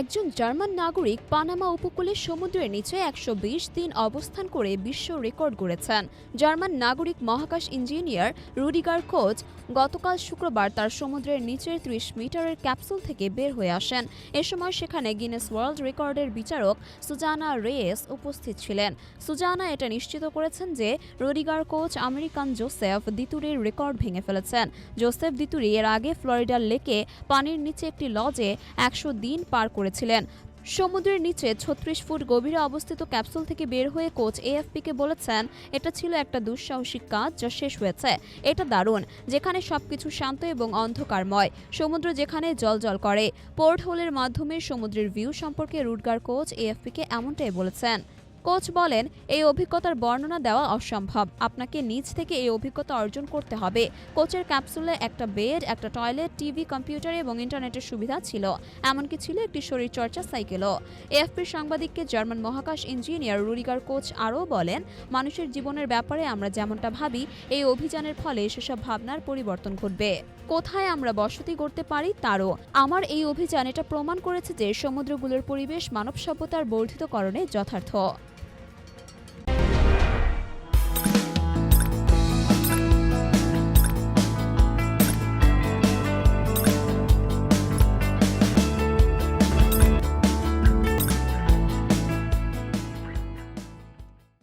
একজন জার্মান নাগরিক পানামা উপকূলের সমুদ্রের নিচে একশো বিশ দিন অবস্থান করে বিশ্ব রেকর্ড গড়েছেন। জার্মান নাগরিক মহাকাশ ইঞ্জিনিয়ার রুডিগার কোচ গতকাল শুক্রবার তার সমুদ্রের নিচের ত্রিশ মিটারের ক্যাপসুল থেকে বের হয়ে আসেন। এ সময় সেখানে গিনেস ওয়ার্ল্ড রেকর্ডের বিচারক সুজানা রেয়েস উপস্থিত ছিলেন। সুজানা এটা নিশ্চিত করেছেন যে রুডিগার কোচ আমেরিকান জোসেফ দিতুরির রেকর্ড ভেঙে ফেলেছেন। জোসেফ দিতুরি এর আগে ফ্লোরিডার লেকে পানির নিচে একটি লজে একশো দিন পার করেছিলেন। সমুদ্রের নিচে ছত্রিশ ফুট গভীরে অবস্থিত ক্যাপসুল থেকে বের হয়ে কোচ এএফপিকে বলেছেন, এটা ছিল একটা দুঃসাহসিক কাজ যা শেষ হয়েছে। এটা দারুণ, যেখানে সবকিছু শান্ত এবং অন্ধকারময়। সমুদ্র যেখানে জলজল করে। পোর্ট হোলের মাধ্যমে সমুদ্রের ভিউ সম্পর্কে রুটগার কোচ এএফপিকে এমনটাই বলেছেন। কোচ বলেন, এই অভিজ্ঞতার বর্ণনা দেওয়া অসম্ভব। আপনাকে নিজ থেকে এই অভিজ্ঞতা অর্জন করতে হবে। কোচের ক্যাপসুলে একটা বেড, একটা টয়লেট, টিভি, কম্পিউটার এবং ইন্টারনেটের সুবিধা ছিল। এমনকি ছিল একটি শরীরচর্চা সাইকেলও। এএফপির সাংবাদিককে জার্মান মহাকাশ ইঞ্জিনিয়ার রুডিগার কোচ আরও বলেন, মানুষের জীবনের ব্যাপারে আমরা যেমনটা ভাবি, এই অভিযানের ফলে সেসব ভাবনার পরিবর্তন ঘটবে। কোথায় আমরা বসতি করতে পারি, তারও। আমার এই অভিযান এটা প্রমাণ করেছে যে সমুদ্রগুলোর পরিবেশ মানব সভ্যতার বর্ধিতকরণে যথার্থ।